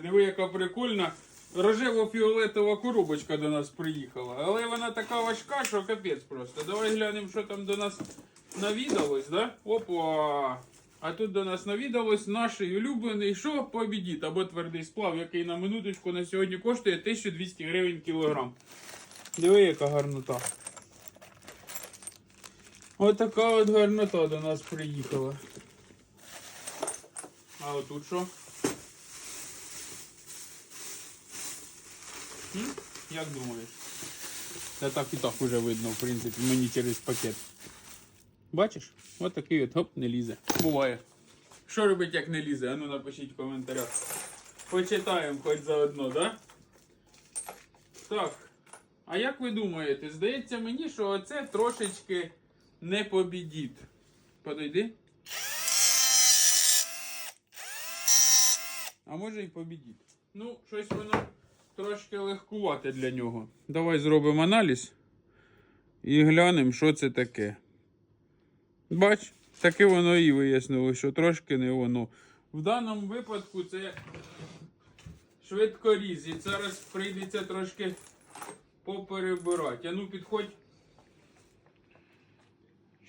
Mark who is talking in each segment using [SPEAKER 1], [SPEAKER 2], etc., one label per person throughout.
[SPEAKER 1] Диви, яка прикольна. Рожево-фіолетова коробочка до нас приїхала. Але вона така важка, що капець просто. Давай глянемо, що там до нас навідалось, да? Опа! А тут до нас навідалось наш улюблений що побідіт або твердий сплав, який на минуточку на сьогодні коштує 1200 гривень кілограм. Диви, яка гарнота. Отака от гарнота до нас приїхала. А отут що? Як думаєш? Та так і так уже видно, в принципі, мені через пакет. Бачиш? От такий от гоп, не лізе. Буває. Що робить, як не лізе? Ану напишіть в коментарях. Почитаємо хоч заодно, да? Так. А як ви думаєте, здається мені, що оце трошечки не побідіт. Подойди. А може і побідіт. Ну, щось воно трошки легкувате для нього. Давай зробимо аналіз і глянемо, що це таке. Бач, таке воно і вияснило, що трошки не воно. В даному випадку це швидкоріз. І зараз прийдеться трошки поперебирати. А ну підходь.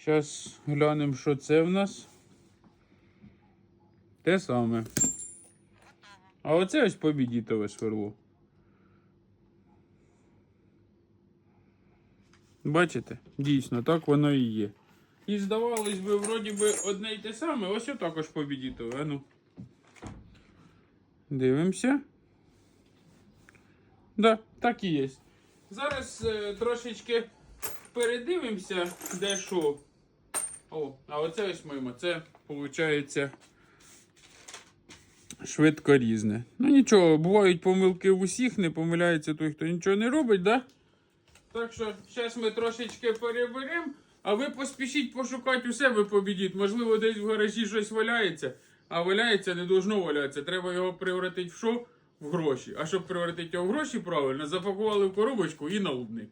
[SPEAKER 1] Зараз глянемо, що це в нас. Те саме. А оце ось побідітове сверло. Бачите? Дійсно, так воно і є. І здавалось би, вроді би одне й те саме, ось також побідітове. Ну. Дивимося. Да, так і є. Зараз е, трошечки передивимося, де що. О, а оце ось мимо. Це виходить швидко різне. Ну нічого, бувають помилки в усіх, не помиляється той, хто нічого не робить, да? Так що зараз ми трошечки переберемо, а ви поспішіть пошукати у себе побідіть. Можливо, десь в гаражі щось валяється, а валяється не должно валятися. Треба його превратити в що? В гроші. А щоб превратити його в гроші правильно, запакували в коробочку і на лубник.